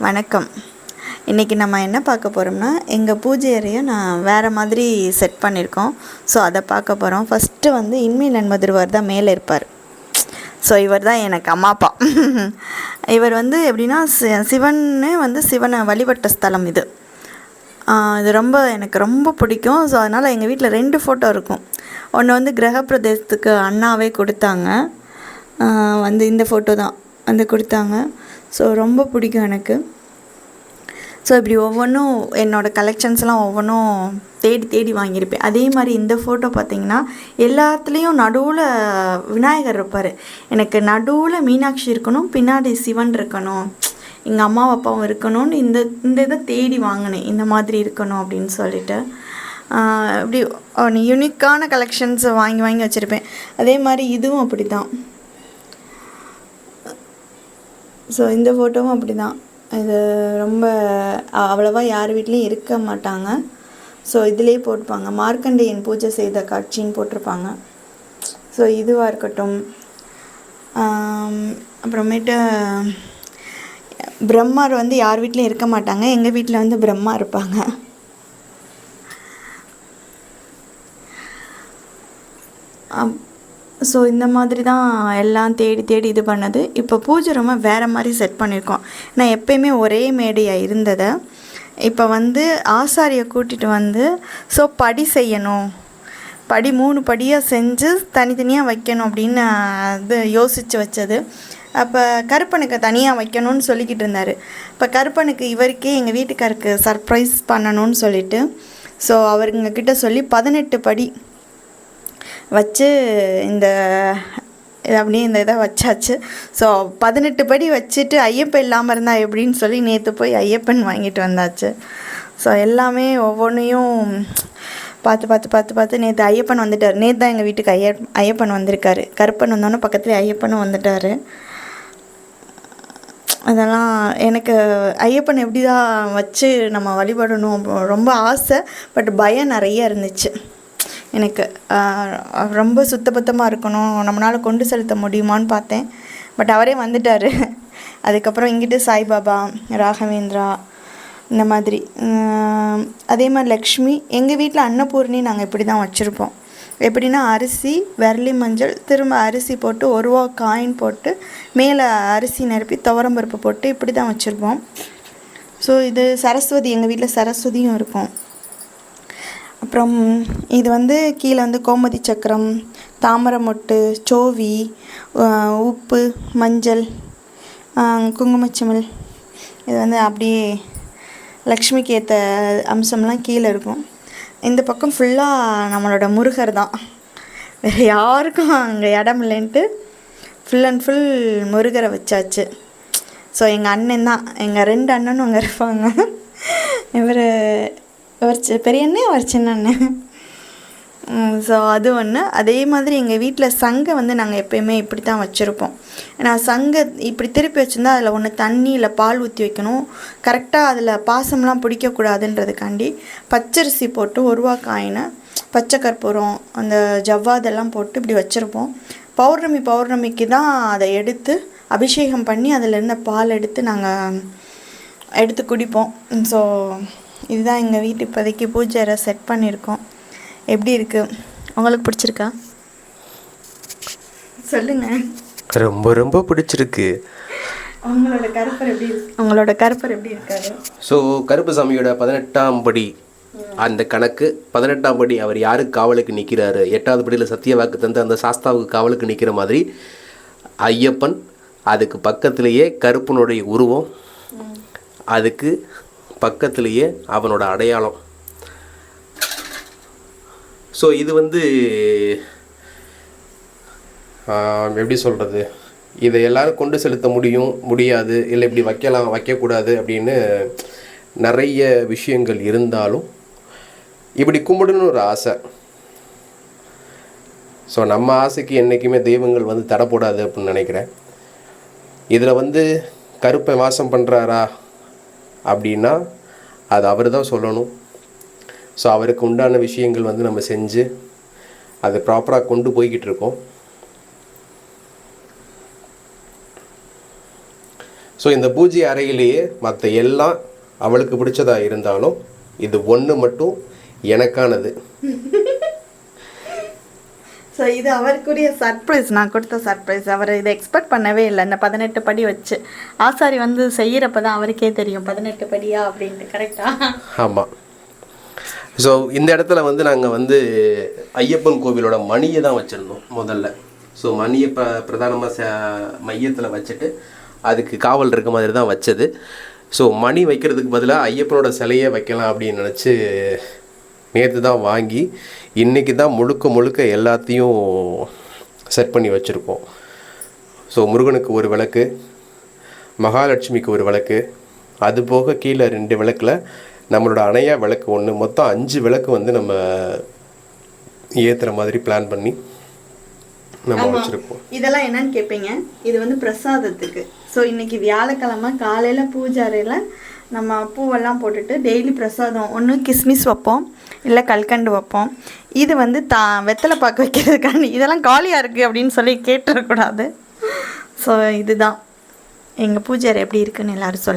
வணக்கம். இன்றைக்கி நம்ம என்ன பார்க்க போகிறோம்னா எங்கள் பூஜை அறையை நான் வேறு மாதிரி செட் பண்ணியிருக்கோம் ஸோ அதை பார்க்க போகிறோம் ஃபஸ்ட்டு வந்து இன்மை நன்மதுருவார் தான் மேலே இருப்பார். ஸோ இவர் தான் எனக்கு அம்மா அப்பா. இவர் வந்து எப்படின்னா சி- சிவன்னு வந்து சிவனை வழிபட்ட ஸ்தலம் இது. இது ரொம்ப எனக்கு ரொம்ப பிடிக்கும். ஸோ அதனால் எங்கள் வீட்டில் ரெண்டு ஃபோட்டோ இருக்கும். ஒன்று வந்து கிரகப்பிரதேசத்துக்கு அண்ணாவே கொடுத்தாங்க. வந்து இந்த ஃபோட்டோ தான். வந்து கொடுத்தாங்க. ஸோ ரொம்ப பிடிக்கும் எனக்கு. ஸோ இப்படி ஒவ்வொன்றும் என்னோடய கலெக்ஷன்ஸ்லாம் ஒவ்வொன்றும் தேடி தேடி வாங்கியிருப்பேன். அதே மாதிரி இந்த ஃபோட்டோ பார்த்தீங்கன்னா எல்லாத்துலேயும் நடுவில் விநாயகர் இருப்பார். எனக்கு நடுவில் மீனாட்சி இருக்கணும் பின்னாடி சிவன் இருக்கணும் எங்கள் அம்மா அப்பாவும் இருக்கணும்னு இந்த இந்த இதை தேடி வாங்கினேன். இந்த மாதிரி இருக்கணும் அப்படின்னு சொல்லிட்டு. இப்படி யூனிக்கான கலெக்ஷன்ஸை வாங்கி வாங்கி வச்சுருப்பேன். அதே மாதிரி இதுவும் அப்படி தான் ஸோ இந்த ஃபோட்டோவும் அப்படி தான் இது ரொம்ப அவ்வளோவா யார் வீட்லேயும் இருக்க மாட்டாங்க. ஸோ இதிலே போட்டிருப்பாங்க மார்க்கண்டேயன் பூஜை செய்த காட்சின்னு போட்டிருப்பாங்க. ஸோ இதுவாக இருக்கட்டும். அப்புறமேட்டு பிரம்மார் வந்து யார் வீட்லேயும் இருக்க மாட்டாங்க. எங்கள் வீட்டில் வந்து பிரம்மா இருப்பாங்க. அப் ஸோ இந்த மாதிரி தான் எல்லாம் தேடி தேடி இது பண்ணது. இப்போ பூஜை ரூமை வேறு மாதிரி செட் பண்ணியிருக்கோம் நான் எப்பயுமே ஒரே மேடையாக இருந்ததை. இப்போ வந்து ஆசாரியை கூட்டிகிட்டு வந்து ஸோ படி செய்யணும். படி மூணு படியாக செஞ்சு தனித்தனியாக வைக்கணும் அப்படின்னு இது யோசித்து வச்சது. அப்போ கருப்பனுக்கு தனியாக வைக்கணும்னு சொல்லிக்கிட்டு இருந்தார். இப்போ கருப்பனுக்கு இவருக்கே எங்கள் வீட்டுக்காருக்கு சர்ப்ரைஸ் பண்ணணும்னு சொல்லிட்டு ஸோ அவருங்க கிட்ட சொல்லி பதினெட்டு படி வச்சு இந்த அப்படியே இந்த இதை வச்சாச்சு. ஸோ பதினெட்டு படி வச்சுட்டு ஐயப்பன் இல்லாமல் இருந்தா எப்படின்னு சொல்லி நேற்று போய் ஐயப்பன் வாங்கிட்டு வந்தாச்சு. ஸோ எல்லாமே ஒவ்வொன்றையும் பார்த்து பார்த்து பார்த்து பார்த்து நேற்று ஐயப்பன் வந்துட்டார். நேற்று தான் எங்கள் வீட்டுக்கு ஐய ஐயப்பன் வந்திருக்காரு. கருப்பன் வந்தோன்னே பக்கத்தில் ஐயப்பனும் வந்துட்டார். அதெல்லாம் எனக்கு ஐயப்பன் எப்படி தான் வச்சு நம்ம வழிபடணும் ரொம்ப ஆசை பட் பயம் நிறைய இருந்துச்சு. எனக்கு ரொம்ப சுத்தபத்தமாக இருக்கணும். நம்மளால் கொண்டு செலுத்த முடியுமான்னு பார்த்தேன். பட் அவரே வந்துட்டார். அதுக்கப்புறம் இங்கிட்டு சாய்பாபா ராகவேந்திரா இந்த மாதிரி. அதே மாதிரி லக்ஷ்மி. எங்கள் வீட்டில் அன்னபூர்ணி நாங்கள் இப்படி தான் வச்சுருப்போம். எப்படின்னா அரிசி விரலி மஞ்சள் திரும்ப அரிசி போட்டு ஒரு ரூபா காயின் போட்டு மேலே அரிசி நிரப்பி துவரம்பருப்பு போட்டு இப்படி தான் வச்சுருப்போம். ஸோ இது சரஸ்வதி எங்கள் வீட்டில் சரஸ்வதியும் இருக்கும். அப்புறம் இது வந்து கீழே வந்து கோமதி சக்கரம் தாமரை மொட்டு சோவி உப்பு மஞ்சள் குங்குமச்சிமல் குங்குமச்சிமிழ். இது வந்து அப்படியே லக்ஷ்மிக்கு ஏற்ற அம்சம்லாம் கீழே இருக்கும். இந்த பக்கம் ஃபுல்லாக நம்மளோட முருகர் தான். வேறு யாருக்கும் அங்கே இடம் இல்லைன்ட்டு ஃபுல் அண்ட் ஃபுல் முருகரை வச்சாச்சு. ஸோ எங்கள் அண்ணன் தான். எங்கள் ரெண்டு அண்ணனும் அங்கே இருப்பாங்க. இவர் இவர் பெரிய அண்ணன் அவர் சின்ன அண்ணன் ஸோ அது ஒன்று அதே மாதிரி எங்கள் வீட்டில் சங்கை வந்து நாங்கள் எப்பயுமே இப்படி தான் வச்சுருப்போம். ஏன்னா சங்கை இப்படி திருப்பி வச்சுருந்தா அதில் ஒன்று தண்ணி இல்லை பால் ஊற்றி வைக்கணும். கரெக்டாக அதில் பாசம்லாம் பிடிக்கக்கூடாதுன்றதுக்காண்டி பச்சரிசி போட்டு உருவா காயினை பச்சை கற்பூரம் அந்த ஜவ்வாதெல்லாம் போட்டு இப்படி வச்சுருப்போம். பௌர்ணமி பௌர்ணமிக்கு தான் அதை எடுத்து அபிஷேகம் பண்ணி அதில் இருந்த பால் எடுத்து நாங்கள் எடுத்து குடிப்போம். ஸோ இதுதான் எங்கள் வீட்டு இப்போதைக்கு பூஜை அறை செட் பண்ணியிருக்கோம். எப்படி இருக்குது உங்களுக்கு பிடிச்சிருக்கா? சொல்லுங்கள் ரொம்ப ரொம்ப பிடிச்சிருக்கு. உங்களோட கருப்பர் எப்படி உங்களோட கருப்பர் எப்படி இருக்காரு? ஸோ கருப்புசாமியோட பதினெட்டாம் படி அந்த கணக்கு பதினெட்டாம் படி அவர் யாருக்கு காவலுக்கு நிற்கிறாரு எட்டாவது படியில் சத்திய வாக்கு தந்து அந்த சாஸ்தாவுக்கு காவலுக்கு நிற்கிற மாதிரி ஐயப்பன் அதுக்கு பக்கத்திலேயே கருப்பனுடைய உருவம் அதுக்கு பக்கத்துலேயே அவனோட அடையாளம். ஸோ இது வந்து எப்படி சொல்கிறது இதை எல்லோரும் கொண்டு செலுத்த முடியும் முடியாது இல்லை இப்படி வைக்கலாம் வைக்கக்கூடாது அப்படின்னு நிறைய விஷயங்கள் இருந்தாலும் இப்படி கும்பிடணும்னு ஒரு ஆசை. ஸோ நம்ம ஆசைக்கு என்றைக்குமே தெய்வங்கள் வந்து தடை போடாது அப்படின்னு நினைக்கிறேன். இதில் வந்து கருப்பை வாசம் பண்ணுறாரா அப்படின்னா அது அவர் தான் சொல்லணும். ஸோ அவருக்கு உண்டான விஷயங்கள் வந்து நம்ம செஞ்சு அதை ப்ராப்பராக கொண்டு போய்கிட்டு இருக்கோம். ஸோ இந்த பூஜை அறையிலேயே மற்ற எல்லாம் அவளுக்கு பிடிச்சதாக இருந்தாலும் இது ஒன்று மட்டும் எனக்கானது. ஸோ இது அவருக்குரிய சர்ப்ரைஸ் நான் கொடுத்த சர்ப்ரைஸ் அவர் இதை எக்ஸ்பெக்ட் பண்ணவே இல்லை. இந்த பதினெட்டு படி வச்சு. ஆசாரி வந்து செய்கிறப்ப தான் அவருக்கே தெரியும். பதினெட்டு படியா அப்படின்ட்டு கரெக்டாக ஆமாம் ஸோ இந்த இடத்துல வந்து நாங்கள் வந்து ஐயப்பன் கோவிலோட மணியை தான் வச்சுருந்தோம் முதல்ல. ஸோ மணியை ப பிரதானமாக ச மையத்தில் வச்சுட்டு அதுக்கு காவல் இருக்க மாதிரி தான் வச்சது. ஸோ மணி வைக்கிறதுக்கு பதிலாக ஐயப்பனோட சிலையை வைக்கலாம் அப்படின்னு நினச்சி நேற்று தான் வாங்கி இன்றைக்கி தான் முழுக்க முழுக்க எல்லாத்தையும் செட் பண்ணி வச்சுருக்கோம். ஸோ முருகனுக்கு ஒரு விளக்கு மகாலட்சுமிக்கு ஒரு விளக்கு அது போக கீழே ரெண்டு விளக்கில் நம்மளோட அணையா விளக்கு ஒன்று மொத்தம் அஞ்சு விளக்கு வந்து நம்ம ஏற்றுற மாதிரி பிளான் பண்ணி நம்ம வச்சுருக்கோம். இதெல்லாம் என்னன்னு கேட்பீங்க இது வந்து பிரசாதத்துக்கு. ஸோ இன்னைக்கு வியாழக்கிழமை காலையில் பூஜை அறையில் நம்ம பூவெல்லாம் போட்டுட்டு டெய்லி பிரசாதம் ஒன்று கிஸ்மிஸ் வைப்போம் இல்லை கல்கண்டு வைப்போம். இது வந்து தா வெத்தலை பார்க்க வைக்கிறதுக்கான இதெல்லாம் காலியாக இருக்குது அப்படின்னு சொல்லி கேட்டுறக்கூடாது. ஸோ இதுதான். எங்கள் பூஜை எப்படி இருக்குன்னு எல்லாரும் சொல்லி